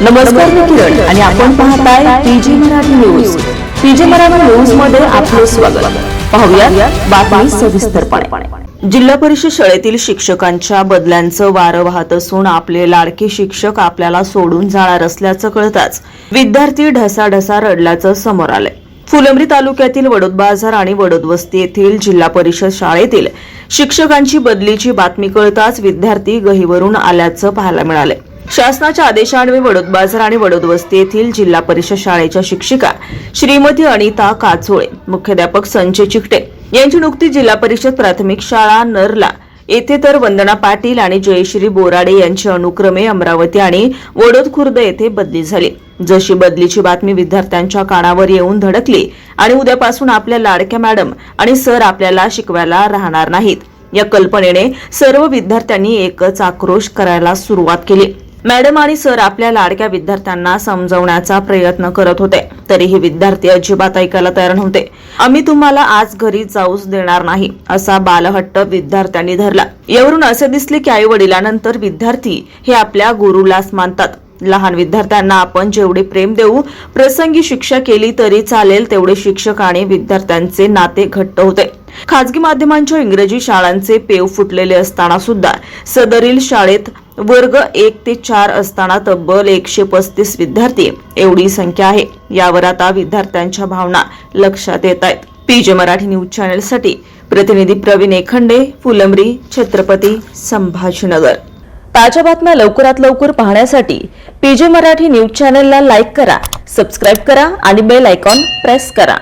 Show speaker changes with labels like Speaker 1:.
Speaker 1: नमस्कार मी किरण आणि आपण पाहताय PG Marathi news. PG Marathi न्यूजमध्ये आपलं स्वागत. पाहूया बातमी सविस्तरपणे. जिल्हा परिषद शाळेतील शिक्षकांच्या बदल्यांचं वारं वाहत असून आपले लाडके शिक्षक आपल्याला सोडून जाणार असल्याचं कळताच विद्यार्थी ढसाढसा रडल्याचं समोर आलंय. फुलंब्री तालुक्यातील वडोद बाजार आणि वडोद वस्ती येथील जिल्हा परिषद शाळेतील शिक्षकांची बदलीची बातमी कळताच विद्यार्थी गहीवरून आल्याचं पाहायला मिळालंय. शासनाच्या आदेशान्वये वडोद बाजार आणि वडोद वस्ती येथील जिल्हा परिषद शाळेच्या शिक्षिका श्रीमती अनिता काचोळे मुख्याध्यापक संजय चिकटे यांची नुकतीच जिल्हा परिषद प्राथमिक शाळा नरला. येथे तर वंदना पाटील आणि जयश्री बोराडे यांची अनुक्रमे अमरावती आणि वडोद खुर्द येथे बदली झाली. जशी बदलीची बातमी विद्यार्थ्यांच्या कानावर येऊन धडकली आणि उद्यापासून आपल्या लाडक्या मॅडम आणि सर आपल्याला शिकवायला राहणार नाहीत. या कल्पनेने सर्व विद्यार्थ्यांनी एकच आक्रोश करायला सुरुवात केली. मॅडम आणि सर आपल्या लाडक्या विद्यार्थ्यांना समजवण्याचा प्रयत्न करत होते. तरीही विद्यार्थी अजिबात ऐकायला तयार नव्हते. आम्ही तुम्हाला आज घरी जाऊच देणार नाही असा बालहट्ट विद्यार्थ्यांनी धरला. यावरून असे दिसले की आई वडिलांनंतर विद्यार्थी हे आपल्या गुरुलाच मानतात. लहान विद्यार्थ्यांना आपण जेवढे प्रेम देऊ प्रसंगी शिक्षा केली तरी चालेल तेवढे शिक्षक आणि विद्यार्थ्यांचे नाते घट्ट होते. खाजगी माध्यमांच्या इंग्रजी शाळांचे पेव फुटलेले असताना सुद्धा सदरील शाळेत वर्ग एक ते चार असताना तब्बल एकशे पस्तीस विद्यार्थी एवढी संख्या आहे. यावर आता विद्यार्थ्यांच्या भावना लक्षात येत आहेत. पीजे मराठी न्यूज चॅनेलसाठी प्रतिनिधी प्रवीण एखंडे फुलंबरी छत्रपती संभाजीनगर. ताज्या बातम्या लवकरात लवकर पाहण्यासाठी पीजे मराठी न्यूज चॅनेलला लाईक करा सबस्क्राईब करा आणि बेल आयकॉन प्रेस करा.